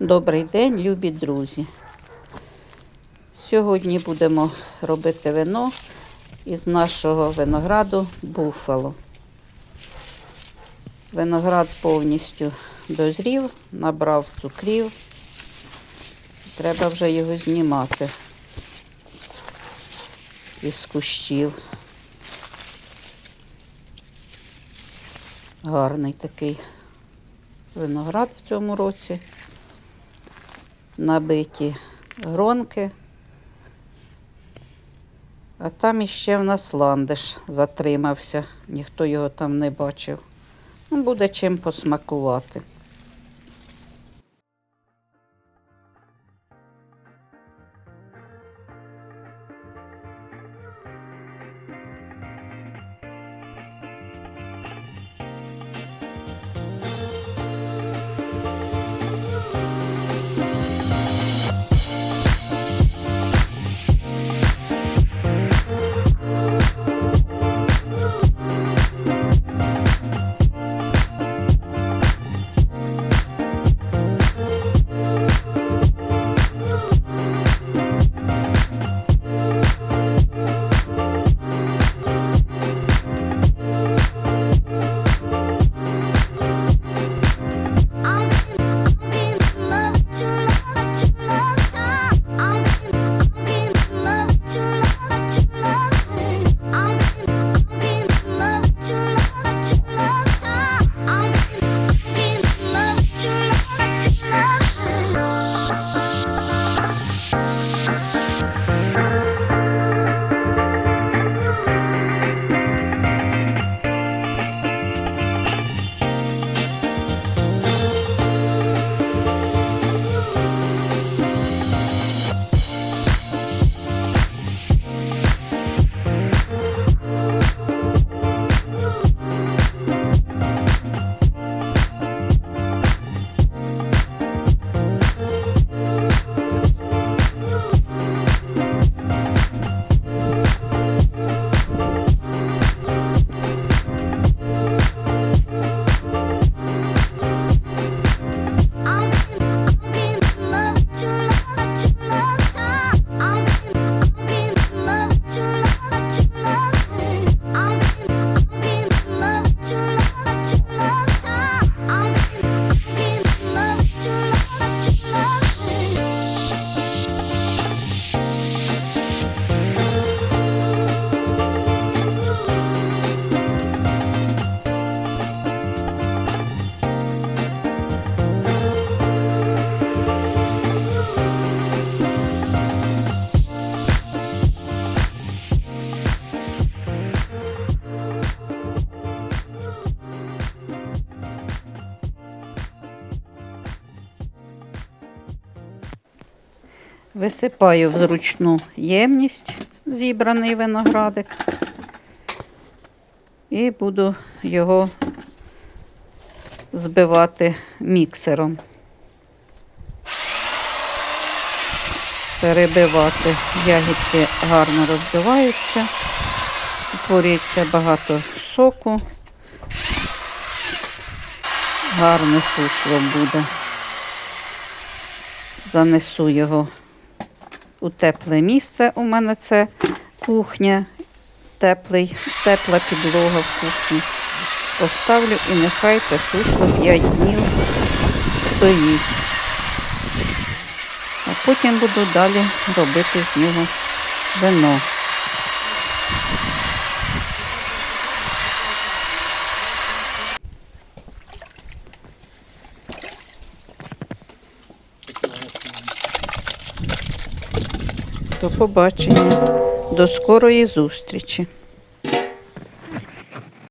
Добрий день, любі друзі. Сьогодні будемо робити вино із нашого винограду Буфало. Виноград повністю дозрів, набрав цукрів. Треба вже його знімати із кущів. Гарний такий виноград в цьому році. Набиті гронки. А там іще в нас ландиш затримався, ніхто його там не бачив. Ну, буде чим посмакувати. Висипаю в зручну ємність зібраний виноградик і буду його збивати міксером. Перебивати ягідки гарно розбиваються, утворюється багато соку, гарне сусло буде. Занесу його у тепле місце. У мене це кухня, теплий, тепла підлога в кухні. Поставлю і нехай це сусло 5 днів стоїть. А потім буду далі робити з нього вино. До побачення. До скорої зустрічі.